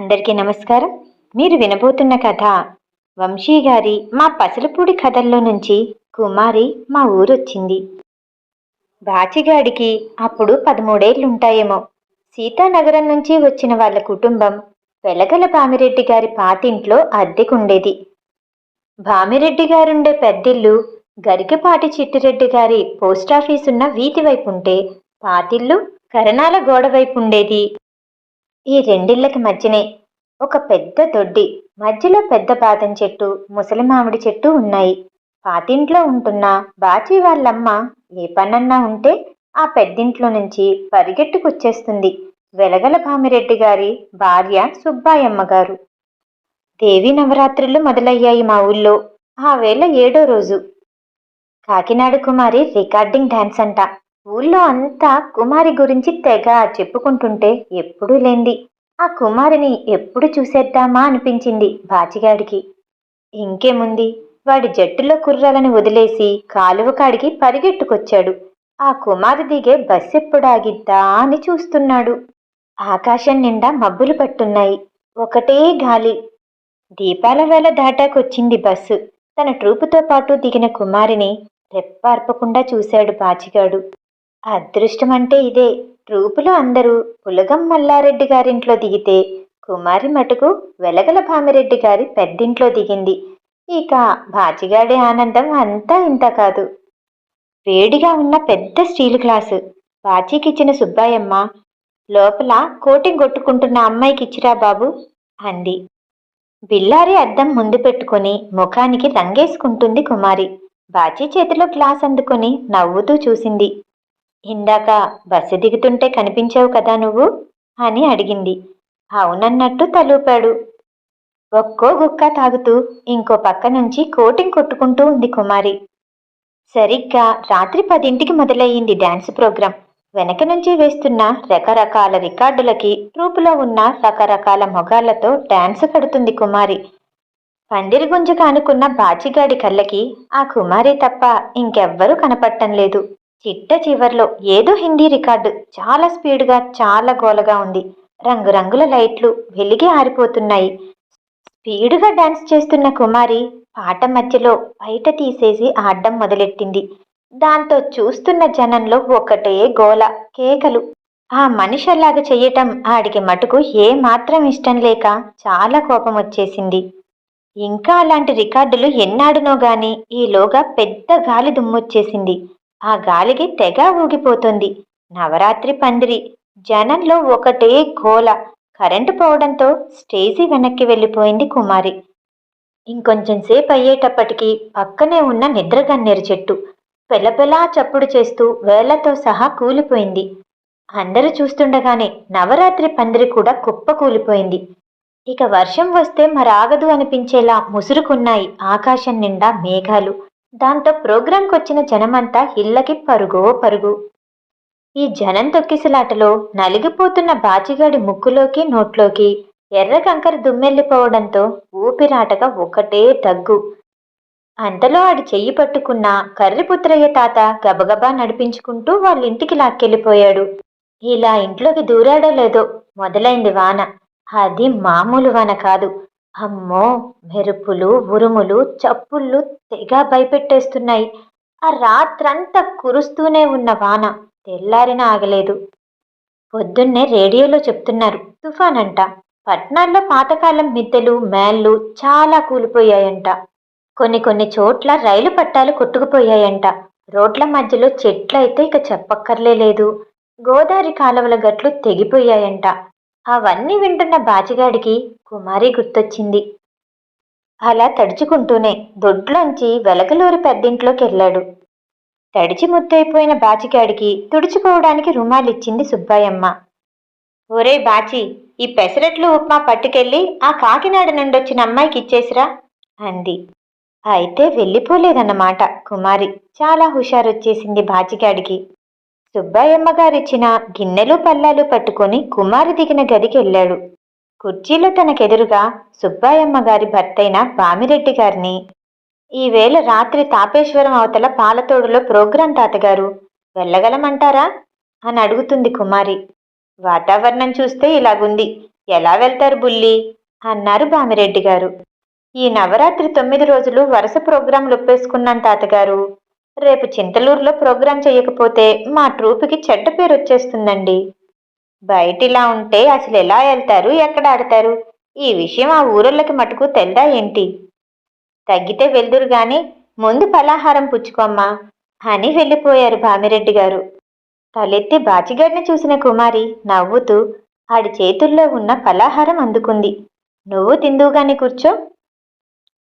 అందరికీ నమస్కారం. మీరు వినబోతున్న కథ వంశీ గారి మా పసలపూడి కథల్లో నుంచి కుమారి మా ఊరొచ్చింది. బాచిగాడికి అప్పుడు పదమూడేళ్ళుంటాయేమో. సీతానగరం నుంచి వచ్చిన వాళ్ళ కుటుంబం వెలగల భామిరెడ్డి గారి పాతింట్లో అద్దెకుండేది. భామిరెడ్డి గారుండే పెద్దిల్లు గరికపాటి చిట్టిరెడ్డి గారి పోస్టాఫీసున్న వీధి వైపు ఉంటే పాతిల్లు కరణాల గోడ వైపుండేది ఈ రెండిళ్ళకి మధ్యనే ఒక పెద్ద దొడ్డి మధ్యలో పెద్ద బాదం చెట్టు ముసలి మామిడి చెట్టు ఉన్నాయి. పాతింట్లో ఉంటున్న బాచి వాళ్ళమ్మ ఏ పనన్నా ఉంటే ఆ పెద్దింట్లో నుంచి పరిగెట్టుకొచ్చేస్తుంది వెలగల భామిరెడ్డి గారి భార్య సుబ్బాయమ్మ గారు. దేవి నవరాత్రులు మొదలయ్యాయి మా ఊళ్ళో ఆ వేళ ఏడో రోజు. కాకినాడ కుమారి రికార్డింగ్ డ్యాన్స్ అంట. ఊళ్ళో అంతా కుమారి గురించి తెగ చెప్పుకుంటుంటే ఎప్పుడూ లేంది. ఆ కుమారిని ఎప్పుడు చూసేద్దామా అనిపించింది బాచిగాడికి. ఇంకేముంది? వాడి జట్టులో కుర్రాలను వదిలేసి కాలువ కాడికి పరిగెట్టుకొచ్చాడు. ఆ కుమారి దిగే బస్సు ఎప్పుడు ఆగిద్దా అని చూస్తున్నాడు. ఆకాశం నిండా మబ్బులు పట్టున్నాయి. ఒకటే గాలి. దీపాల వేళ దాటాకొచ్చింది బస్సు. తన ట్రూపుతో పాటు దిగిన కుమారిని రెప్పార్పకుండా చూశాడు బాచిగాడు. అదృష్టం అంటే ఇదే. ట్రూపులో అందరూ పులగం మల్లారెడ్డి గారింట్లో దిగితే కుమారి మటుకు వెలగల భామిరెడ్డి గారి పెద్దింట్లో దిగింది. ఇక బాచిగాడి ఆనందం అంతా ఇంత కాదు. వేడిగా ఉన్న పెద్ద స్టీల్ గ్లాసు. బాచీకిచ్చిన సుబ్బాయమ్మ లోపల కోటింగ్ కొట్టుకుంటున్న అమ్మాయికి ఇచ్చిరా బాబు అంది. బిల్లారి అద్దం ముందు పెట్టుకుని ముఖానికి రంగేసుకుంటుంది కుమారి. బాచీ చేతిలో గ్లాస్ అందుకొని నవ్వుతూ చూసింది. ఇందాక బస్సు దిగుతుంటే కనిపించావు కదా నువ్వు? అని అడిగింది. అవునన్నట్టు తలూపాడు. ఒక్కో గుక్క తాగుతూ ఇంకో పక్క నుంచి కోటింగ్ కొట్టుకుంటూ ఉంది కుమారి. సరిగ్గా రాత్రి పదింటికి మొదలయ్యింది డ్యాన్స్ ప్రోగ్రాం. వెనక నుంచి వేస్తున్న రకరకాల రికార్డులకి ట్రూపులో ఉన్న రకరకాల మొగాళ్ళతో డ్యాన్స్ కడుతుంది కుమారి. పందిరి గుంజుగా అనుకున్న బాచిగాడి కళ్ళకి ఆ కుమారి తప్ప ఇంకెవ్వరూ కనపడటం లేదు. చిట్ట చివర్లో ఏదో హిందీ రికార్డు. చాలా స్పీడ్గా చాలా గోలగా ఉంది. రంగురంగుల లైట్లు వెలిగి ఆరిపోతున్నాయి. స్పీడుగా డాన్స్ చేస్తున్న కుమారి పాట మధ్యలో బయట తీసేసి ఆడడం మొదలెట్టింది. దాంతో చూస్తున్న జనంలో ఒకటే గోల కేకలు. ఆ మనిషి అలాగ చెయ్యటం ఆడికి మటుకు ఏమాత్రం ఇష్టం లేక చాలా కోపం వచ్చేసింది. ఇంకా అలాంటి రికార్డులు ఎన్నాడునో గాని ఈలోగా పెద్ద గాలి దుమ్మొచ్చేసింది ఆ గాలికి తెగ ఊగిపోతుంది. నవరాత్రి పందిరి. జనంలో ఒకటే గోల. కరెంటు పోవడంతో స్టేజీ వెనక్కి వెళ్ళిపోయింది కుమారి. ఇంకొంచెం సేపు అయ్యేటప్పటికి పక్కనే ఉన్న నిద్రగన్నేరు చెట్టు. పెలపెలా చప్పుడు చేస్తూ వేళ్ళతో సహా కూలిపోయింది. అందరూ చూస్తుండగానే నవరాత్రి పందిరి కూడా కుప్ప కూలిపోయింది. ఇక వర్షం వస్తే మరాగదు అనిపించేలా ముసురుకున్నాయి ఆకాశం నిండా మేఘాలు. దాంతో ప్రోగ్రాంకి వచ్చిన జనమంతా ఇళ్ళకి పరుగో పరుగు. ఈ జనం తొక్కిసలాటలో నలిగిపోతున్న బాచిగాడి ముక్కులోకి నోట్లోకి ఎర్ర కంకర దుమ్మెల్లిపోవడంతో ఊపిరాటగా ఒకటే దగ్గు. అంతలో ఆడి చెయ్యి పట్టుకున్న కర్రిపుత్రయ్య తాత గబగబా నడిపించుకుంటూ వాళ్ళ ఇంటికి లాక్కెళ్ళిపోయాడు. ఇలా ఇంట్లోకి దూరాడో లేదో మొదలైంది వాన. అది మామూలు వాన కాదు. అమ్మో! మెరుపులు ఉరుములు చప్పుళ్ళు తెగ భయపెట్టేస్తున్నాయి. ఆ రాత్రంతా కురుస్తూనే ఉన్న వాన తెల్లారిన ఆగలేదు. పొద్దున్నే రేడియోలో చెప్తున్నారు తుఫాన్ అంట పట్నాల్లో పాతకాలం మిద్దెలు మేళ్ళు చాలా కూలిపోయాయంట. కొన్ని కొన్ని చోట్ల రైలు పట్టాలు కొట్టుకుపోయాయంట. రోడ్ల మధ్యలో చెట్లయితే ఇక చెప్పక్కర్లే లేదు. గోదావరి కాలువల గట్లు తెగిపోయాయంట. అవన్నీ వింటున్న బాచిగాడికి కుమారి గుర్తొచ్చింది. అలా తడుచుకుంటూనే దొడ్లోంచి వెలగలూరి పెద్దింట్లోకి వెళ్ళాడు తడిచి ముద్దైపోయిన బాచిగాడికి తుడుచుకోవడానికి రుమాలిచ్చింది సుబ్బాయమ్మ. ఒరే బాచి ఈ పెసరట్లు ఉప్మా పట్టుకెళ్ళి ఆ కాకినాడ నుండి వచ్చిన అమ్మాయికి ఇచ్చేసిరా అంది. అయితే వెళ్ళిపోలేదన్నమాట కుమారి. చాలా హుషారొచ్చేసింది బాచిగాడికి. సుబ్బాయమ్మ గారిచ్చిన గిన్నెలు పల్లాలు పట్టుకొని కుమారి దిగిన గదికి వెళ్ళాడు. కుర్చీలో తనకెదురుగా సుబ్బాయమ్మ గారి భర్తైన బామిరెడ్డి గారిని ఈవేళ రాత్రి తాపేశ్వరం అవతల పాలతోడులో ప్రోగ్రాం తాతగారు వెళ్ళగలమంటారా? అని అడుగుతుంది కుమారి. వాతావరణం చూస్తే ఇలాగుంది ఎలా వెళ్తారు బుల్లి? అన్నారు బామిరెడ్డి గారు. ఈ నవరాత్రి తొమ్మిది రోజులు వరుస ప్రోగ్రాంలు ఒప్పేసుకున్నాను తాతగారు రేపు చింతలూరులో ప్రోగ్రాం చేయకపోతే మా ట్రూప్కి చెడ్డ పేరు వచ్చేస్తుందండి. బయట ఇలా ఉంటే అసలు ఎలా వెళ్తారు ఎక్కడ ఆడతారు? ఈ విషయం ఆ ఊరోళ్ళకి మటుకు తెల్దా ఏంటి? తగ్గితే వెళ్దురు గాని ముందు పలాహారం పుచ్చుకోమ్మా అని వెళ్ళిపోయారు భామిరెడ్డి గారు. తలెత్తి బాచిగడిని చూసిన కుమారి నవ్వుతూ ఆడి చేతుల్లో ఉన్న పలాహారం అందుకుంది. నువ్వు తిందువుగాని కూర్చో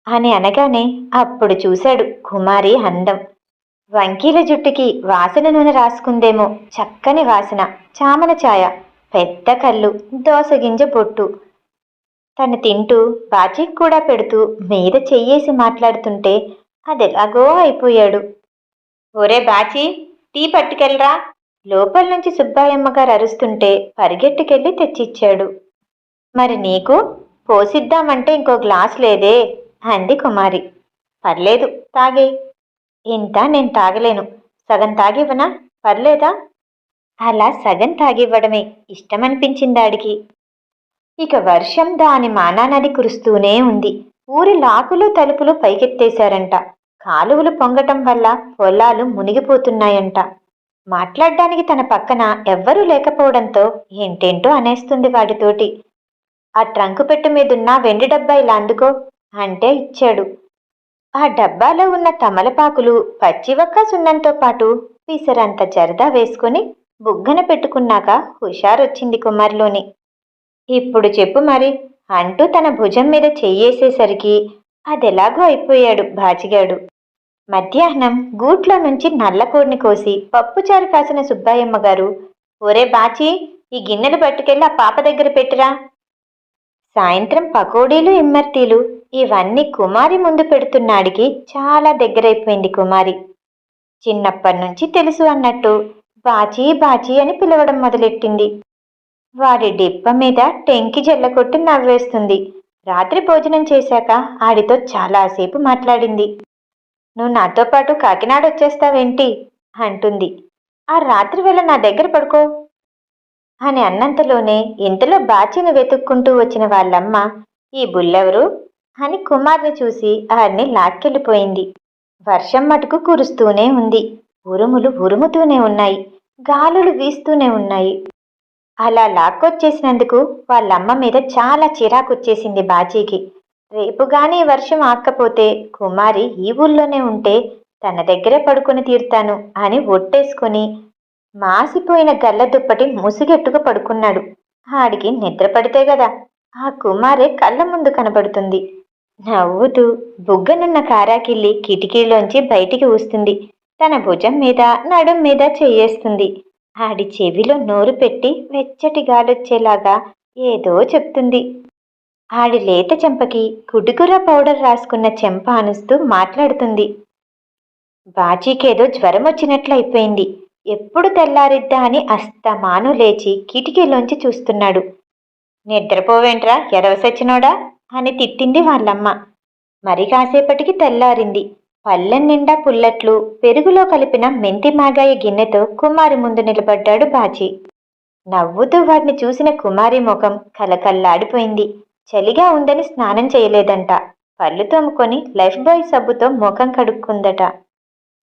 అని అనగానే అప్పుడు చూశాడు కుమారి అందం. వంకీల జుట్టుకి వాసన నూనె రాసుకుందేమో చక్కని వాసన చామన ఛాయ పెద్ద కళ్ళు దోసగింజ బొట్టు. తను తింటూ బాజీకి కూడా పెడుతూ మీద చెయ్యేసి మాట్లాడుతుంటే అదెలాగో అయిపోయాడు. ఒరే బాచి టీ పట్టుకెళ్ళరా? లోపల నుంచి సుబ్బాయమ్మ గారు అరుస్తుంటే పరిగెట్టుకెళ్ళి తెచ్చిచ్చాడు. మరి నీకు? పోసిద్దామంటే ఇంకో గ్లాస్ లేదే? అంది కుమారి. పర్లేదు తాగే. ఇంత నేను తాగలేను. సగం తాగివ్వనా? పర్లేదా? అలా సగం తాగివ్వడమే ఇష్టమనిపించిందాడికి ఇక వర్షం దాని మానానది కురుస్తూనే ఉంది. ఊరి లాకులు తలుపులు పైకెత్తేశారంట. కాలువలు పొంగటం వల్ల పొలాలు మునిగిపోతున్నాయంట. మాట్లాడడానికి తన పక్కన ఎవ్వరూ లేకపోవడంతో ఏంటేంటో అనేస్తుంది వాడితోటి. ఆ ట్రంకు పెట్టు మీదున్న వెండి డబ్బా ఇలా అందుకో అంటే ఇచ్చాడు. ఆ డబ్బాలో ఉన్న తమలపాకులు పచ్చివక్క సున్నంతో పాటు పిసరంత జరదా వేసుకుని బుగ్గన పెట్టుకున్నాక హుషారొచ్చింది కుమారిలోని. ఇప్పుడు చెప్పు మరి అంటూ తన భుజం మీద చెయ్యేసేసరికి అదెలాగో అయిపోయాడు బాచిగాడు. మధ్యాహ్నం గూట్లో నుంచి నల్లకోడిని కోసి పప్పుచారు కాసిన సుబ్బాయమ్మ గారు ఒరే బాచి ఈ గిన్నెలు పట్టుకెళ్ళి ఆ పాప దగ్గర పెట్టిరా. సాయంత్రం పకోడీలు ఇమ్మర్తీలు ఇవన్నీ కుమారి ముందు పెడుతున్నాడికి చాలా దగ్గరైపోయింది కుమారి. చిన్నప్పటి నుంచి తెలుసు అన్నట్టు బాచీ బాచీ అని పిలవడం మొదలెట్టింది. వాడి డిప్ప మీద టెంకి జల్లకొట్టి నవ్వేస్తుంది. రాత్రి భోజనం చేశాక ఆడితో చాలాసేపు మాట్లాడింది. నువ్వు నాతో పాటు కాకినాడ వచ్చేస్తావేంటి? అంటుంది. ఆ రాత్రి వేళ నా దగ్గర పడుకో. అని అన్నంతలోనే ఇంతలో బాచిని వెతుక్కుంటూ వచ్చిన వాళ్ళమ్మ ఈ బుల్లెవరు? అని కుమార్ని చూసి ఆర్ని లాక్కెళ్ళిపోయింది. వర్షం మటుకు కురుస్తూనే ఉంది. ఉరుములు ఉరుముతూనే ఉన్నాయి. గాలులు వీస్తూనే ఉన్నాయి. అలా లాక్కొచ్చేసినందుకు వాళ్ళమ్మ మీద చాలా చిరాకొచ్చేసింది బాజీకి. రేపు గాని వర్షం ఆక్కపోతే కుమారి ఈ ఊళ్ళోనే ఉంటే తన దగ్గరే పడుకొని తీరుతాను అని ఒట్టేసుకొని మాసిపోయిన గల్ల దుప్పటి ముసుగెట్టుకు పడుకున్నాడు. ఆడికి నిద్ర పడితే గదా ఆ కుమారే కళ్ళ ముందు కనబడుతుంది. నవ్వుతూ బుగ్గనున్న కారాకిల్లి కిటికీలోంచి బయటికి వస్తుంది. తన భుజం మీద నడుం మీద చెయ్యేస్తుంది ఆడి చెవిలో నోరు పెట్టి వెచ్చటి గాలొచ్చేలాగా ఏదో చెప్తుంది. ఆడి లేత చెంపకి కుడుకుర పౌడర్ రాసుకున్న చెంప అనుస్తూ మాట్లాడుతుంది. బాచీకేదో జ్వరం వచ్చినట్లయిపోయింది ఎప్పుడు తెల్లారిద్దా అని అస్తమాను లేచి కిటికీలోంచి చూస్తున్నాడు. నిద్రపోవేంట్రా? ఎరవసచ్చినోడా అని తిట్టింది వాళ్ళమ్మ. మరి కాసేపటికి తెల్లారింది. పళ్ళెం నిండా పుల్లట్లు పెరుగులో కలిపిన మెంతి మాగాయ గిన్నెతో కుమారి ముందు నిలబడ్డాడు బాజీ. నవ్వుతూ వారిని చూసిన కుమారి ముఖం కలకల్లాడిపోయింది చలిగా ఉందని స్నానం చేయలేదంట. పళ్ళు తోముకొని లైఫ్ బాయ్ సబ్బుతో ముఖం కడుక్కుందట.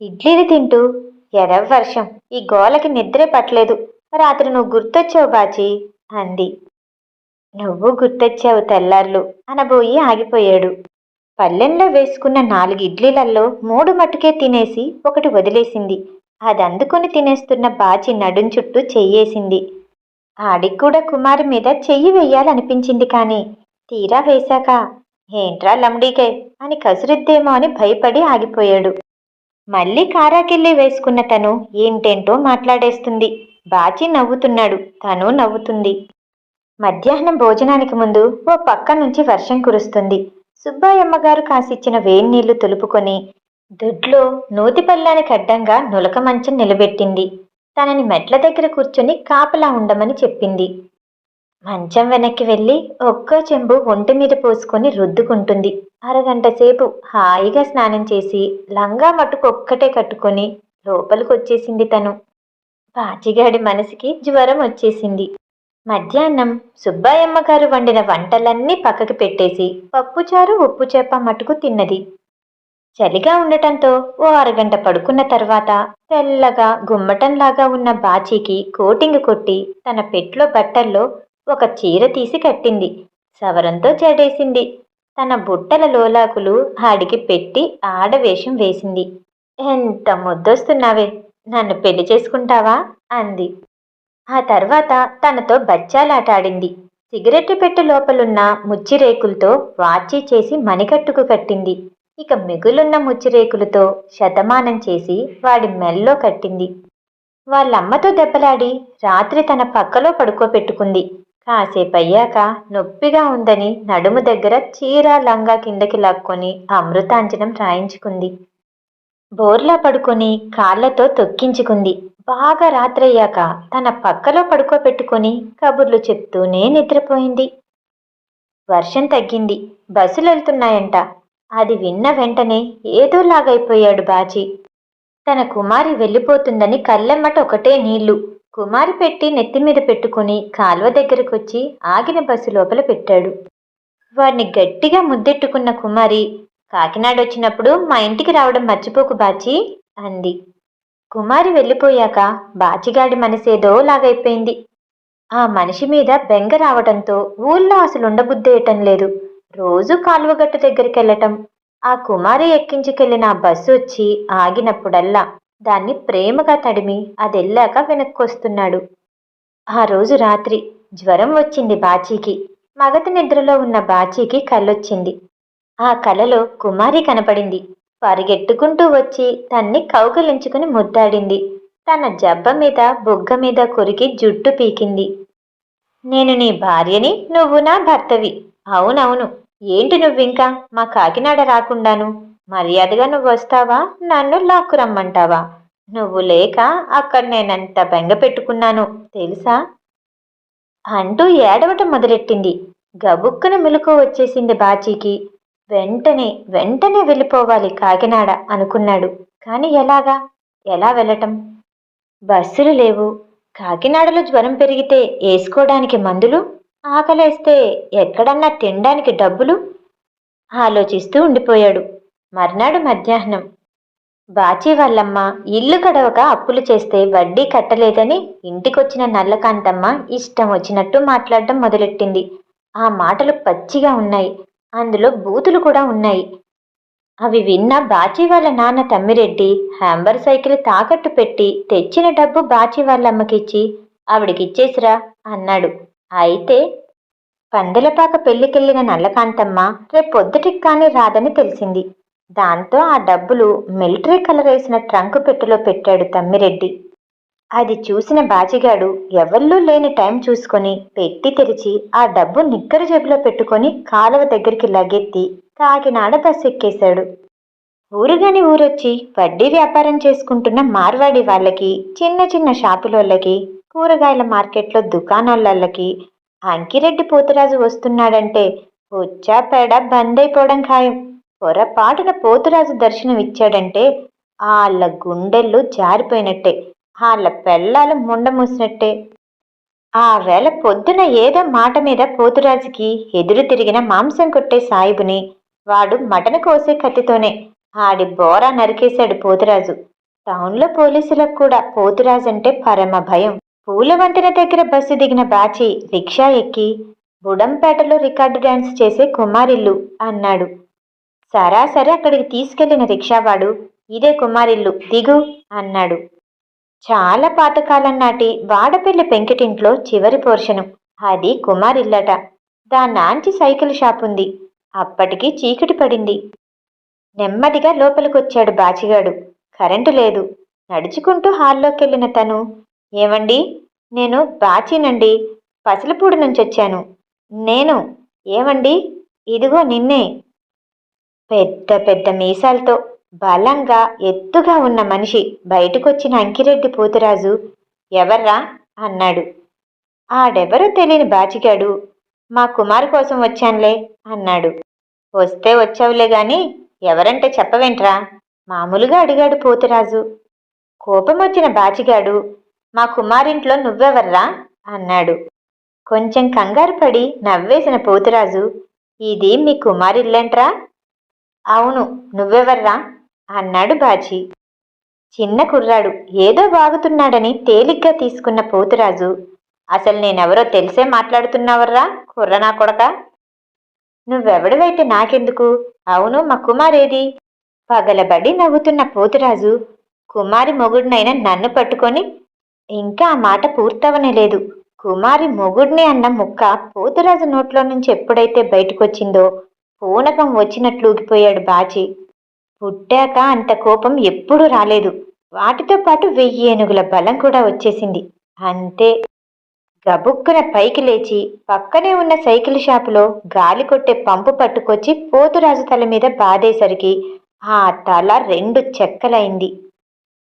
ఇడ్లీలు తింటూ ఎరవ వర్షం ఈ గోలకి నిద్రే పట్టలేదు. రాత్రి నువ్వు గుర్తొచ్చావు బాచి అంది. నువ్వు గుర్తొచ్చావు తెల్లార్లు. అనబోయి ఆగిపోయాడు. పల్లెంలో వేసుకున్న నాలుగు ఇడ్లీలల్లో మూడు మట్టుకే తినేసి ఒకటి వదిలేసింది. అది అందుకుని తినేస్తున్న బాచి నడుం చుట్టూ చెయ్యేసింది. ఆడికి కూడా కుమారి మీద చెయ్యి వెయ్యాలనిపించింది కానీ తీరా వేశాక ఏంట్రా లమ్డీకే అని కసురిద్దేమో అని భయపడి ఆగిపోయాడు. మళ్ళీ కారాకిల్లి వేసుకున్న తను ఏంటేంటో మాట్లాడేస్తుంది. బాచి నవ్వుతున్నాడు. తను నవ్వుతుంది. మధ్యాహ్నం భోజనానికి ముందు ఓ పక్క నుంచి వర్షం కురుస్తుంది. సుబ్బాయమ్మగారు కాసిచ్చిన వేన్నీళ్ళు తులుపుకొని దొడ్లో నూతిపల్లానికి అడ్డంగా నులక మంచం నిలబెట్టింది. తనని మెట్ల దగ్గర కూర్చొని కాపలా ఉండమని చెప్పింది. మంచం వెనక్కి వెళ్ళి ఒక్కో చెంబు ఒంటి మీద పోసుకొని రుద్దుకుంటుంది. అరగంట సేపు హాయిగా స్నానం చేసి లంగా మట్టుకు ఒక్కటే కట్టుకొని లోపలికి వచ్చేసింది తను. బాచిగాడి మనసుకి జ్వరం వచ్చేసింది. మధ్యాహ్నం సుబ్బాయమ్మ గారు వండిన వంటలన్నీ పక్కకి పెట్టేసి పప్పుచారు ఉప్పు చేప మటుకు తిన్నది. చలిగా ఉండటంతో ఓ అరగంట పడుకున్న తర్వాత తెల్లగా గుమ్మటంలాగా ఉన్న బాచీకి కోటింగ్ కొట్టి తన పెట్లో బట్టల్లో ఒక చీర తీసి కట్టింది. సవరంతో జడేసింది తన బుట్టల లోలాకులు ఆడికి పెట్టి ఆడవేషం వేసింది. ఎంత ముద్దొస్తున్నావే! నన్ను పెళ్ళి చేసుకుంటావా? అంది. ఆ తర్వాత తనతో బచ్చాలాటాడింది. సిగరెట్టు పెట్టె లోపలున్న ముచ్చిరేకులతో వాచి చేసి మణికట్టుకు కట్టింది. ఇక మిగులున్న ముచ్చిరేకులతో శతమానం చేసి వాడి మెల్లో కట్టింది. వాళ్ళమ్మతో దెబ్బలాడి రాత్రి తన పక్కలో పడుకోబెట్టుకుంది. కాసేపయ్యాక నొప్పిగా ఉందని నడుము దగ్గర చీర లంగా కిందకి లాక్కొని అమృతాంజనం రాయించుకుంది. బోర్లా పడుకొని కాళ్ళతో తొక్కించుకుంది. బాగా రాత్రయ్యాక తన పక్కలో పడుకోబెట్టుకొని కబుర్లు చెప్తూనే నిద్రపోయింది. వర్షం తగ్గింది. బస్సులు వెళ్తున్నాయంట అది విన్న వెంటనే ఏదోలాగైపోయాడు బాజీ తన కుమారి వెళ్ళిపోతుందని కళ్ళెమ్మట ఒకటే నీళ్ళు. కుమారి పెట్టి నెత్తిమీద పెట్టుకుని కాల్వ దగ్గరకొచ్చి ఆగిన బస్సు లోపల పెట్టాడు. వారిని గట్టిగా ముద్దెట్టుకున్న కుమారి కాకినాడ వచ్చినప్పుడు మా ఇంటికి రావడం మర్చిపోకు బాచి అంది. కుమారి వెళ్ళిపోయాక బాచిగాడి మనసేదో లాగైపోయింది. ఆ మనిషి మీద బెంగ రావడంతో ఊళ్ళో అసలు ఉండబుద్ధేయటం లేదు. రోజు కాలువగట్టు దగ్గరికి వెళ్ళటం ఆ కుమారి ఎక్కించుకెళ్ళిన ఆ బస్సు వచ్చి ఆగినప్పుడల్లా దాన్ని ప్రేమగా తడిమి అదెళ్ళాక వెనక్కొస్తున్నాడు. ఆ రోజు రాత్రి జ్వరం వచ్చింది బాచీకి. మగత నిద్రలో ఉన్న బాచీకి కళ్ళొచ్చింది. ఆ కలలో కుమారి కనపడింది. పరిగెట్టుకుంటూ వచ్చి తన్ని కౌగలించుకుని ముద్దాడింది. తన జబ్బ మీద బుగ్గ మీద కొరికి జుట్టు పీకింది. నేను నీ భార్యని నువ్వు నా భర్తవి. అవునవును. ఏంటి నువ్వింకా? మా కాకినాడ రాకుండాను. మర్యాదగా నువ్వు వస్తావా? నన్ను లాక్కు రమ్మంటావా? నువ్వు లేక అక్కడ నేనంత బెంగ పెట్టుకున్నాను. తెలుసా? అంటూ ఏడవటం మొదలెట్టింది. గబుక్కున మెలకు వచ్చేసింది బాచీకి. వెంటనే వెంటనే వెళ్ళిపోవాలి కాకినాడ అనుకున్నాడు. కానీ ఎలాగా? ఎలా వెళ్ళటం? బస్సులు లేవు. కాకినాడలో జ్వరం పెరిగితే వేసుకోవడానికి మందులు? ఆకలేస్తే ఎక్కడన్నా తినడానికి డబ్బులు? ఆలోచిస్తూ ఉండిపోయాడు. మర్నాడు మధ్యాహ్నం. బాచీ వాళ్ళమ్మ ఇల్లు గడవక అప్పులు చేస్తే వడ్డీ కట్టలేదని ఇంటికొచ్చిన నల్లకాంతమ్మ ఇష్టం వచ్చినట్టు మాట్లాడడం మొదలెట్టింది. ఆ మాటలు పచ్చిగా ఉన్నాయి. అందులో బూతులు కూడా ఉన్నాయి. అవి విన్న బాచీ వాళ్ళ నాన్న తమ్మిరెడ్డి హ్యాంబర్ సైకిల్ తాకట్టు పెట్టి తెచ్చిన డబ్బు బాచీ వాళ్ళ అమ్మకిచ్చి ఆవిడకిచ్చేసిరా అన్నాడు. అయితే పందెలపాక పెళ్ళికెళ్ళిన నల్లకాంతమ్మ రేపొద్దుటికి కానీ రాదని తెలిసింది. దాంతో ఆ డబ్బులు మిలిటరీ కలర్ వేసిన ట్రంక్ పెట్టెలో పెట్టాడు తమ్మిరెడ్డి. అది చూసిన బాచిగాడు ఎవళ్ళూ లేని టైం చూసుకొని పెట్టి తెరిచి ఆ డబ్బు నిక్కర జేబులో పెట్టుకొని కాలువ దగ్గరికి లగెత్తి కాకినాడ బస్సు ఎక్కేశాడు. ఊరుగాని ఊరొచ్చి వడ్డీ వ్యాపారం చేసుకుంటున్న మార్వాడి వాళ్ళకి చిన్న చిన్న షాపులోళ్ళకి కూరగాయల మార్కెట్లో దుకాణాలకి అంకిరెడ్డి పోతురాజు వస్తున్నాడంటే వచ్చా పేడ బంద్ అయిపోవడం ఖాయం. పొరపాటున పోతురాజు దర్శనం ఇచ్చాడంటే వాళ్ళ గుండెల్లో జారిపోయినట్టే. వాళ్ళ పెళ్ళాలు ముండ మూసినట్టే ఆ వేళ పొద్దున ఏదో మాట మీద పోతురాజుకి ఎదురు తిరిగిన మాంసం కొట్టే సాయిబుని వాడు మటన కోసే కత్తితోనే ఆడి బోరా నరికేశాడు పోతురాజు. టౌన్లో పోలీసులకు కూడా పోతురాజు అంటే పరమ భయం. పూల వంతెన దగ్గర బస్సు దిగిన బాచి రిక్షా ఎక్కి బుడంపేటలో రికార్డు డ్యాన్స్ చేసే కుమారిల్లు అన్నాడు. సరాసరి అక్కడికి తీసుకెళ్ళిన రిక్షావాడు ఇదే కుమారిల్లు దిగు అన్నాడు. చాలా పాతకాలం నాటి వాడపల్లి పెంకిటింట్లో చివరి పోర్షను. అది కుమారిల్లట. దాన్నాంచి సైకిల్ షాప్ ఉంది అప్పటికి చీకటి పడింది. నెమ్మదిగా లోపలికొచ్చాడు బాచిగాడు. కరెంటు లేదు. నడుచుకుంటూ హాల్లోకెళ్ళిన తను. ఏమండి నేను బాచినండి. పసలపూడి నుంచి వచ్చాను నేను? ఏమండి ఇదిగో నిన్నే. పెద్ద పెద్ద మీసాలతో బలంగా ఎత్తుగా ఉన్న మనిషి బయటకొచ్చిన అంకిరెడ్డి పోతురాజు ఎవర్రా? అన్నాడు. ఆడెవరో తెలియని బాచిగాడు. మా కుమారు కోసం వచ్చానులే అన్నాడు. వస్తే వచ్చావులే గాని ఎవరంటే చెప్పవేంట్రా? మామూలుగా అడిగాడు పోతురాజు. కోపం వచ్చిన బాచిగాడు. మా కుమారింట్లో నువ్వెవర్రా? అన్నాడు. కొంచెం కంగారు పడి నవ్వేసిన పోతురాజు ఇది మీ కుమారిల్లేంట్రా? అవును. నువ్వెవర్రా? అన్నాడు బాజీ. చిన్న కుర్రాడు ఏదో వాగుతున్నాడని తేలిగ్గా తీసుకున్న పోతురాజు. అసలు నేనెవరో తెలిసే మాట్లాడుతున్నావర్రా కుర్రనా కొడక? నువ్వెవడవైతే నాకెందుకు? అవును మా కుమారేది? పగలబడి నవ్వుతున్న పోతురాజు కుమారి మొగుడినైన నన్ను పట్టుకొని ఇంకా ఆ మాట పూర్తవనేలేదు. కుమారి మొగుడిని అన్న ముక్క పోతురాజు నోట్లో నుంచి ఎప్పుడైతే బయటకొచ్చిందో పూనకం వచ్చినట్లు ఊగిపోయాడు బాచి పుట్టాక అంత కోపం ఎప్పుడూ రాలేదు. వాటితో పాటు వెయ్యి ఏనుగుల బలం కూడా వచ్చేసింది. అంతే. గబుక్కున పైకి లేచి పక్కనే ఉన్న సైకిల్ షాపులో గాలి కొట్టే పంపు పట్టుకొచ్చి పోతురాజు తల మీద బాధేసరికి ఆ తల రెండు చెక్కలైంది.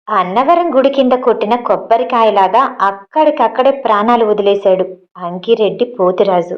అన్నవరం గుడి కింద కొట్టిన కొబ్బరికాయలాగా అక్కడికక్కడే ప్రాణాలు వదిలేశాడు అంకిరెడ్డి పోతురాజు.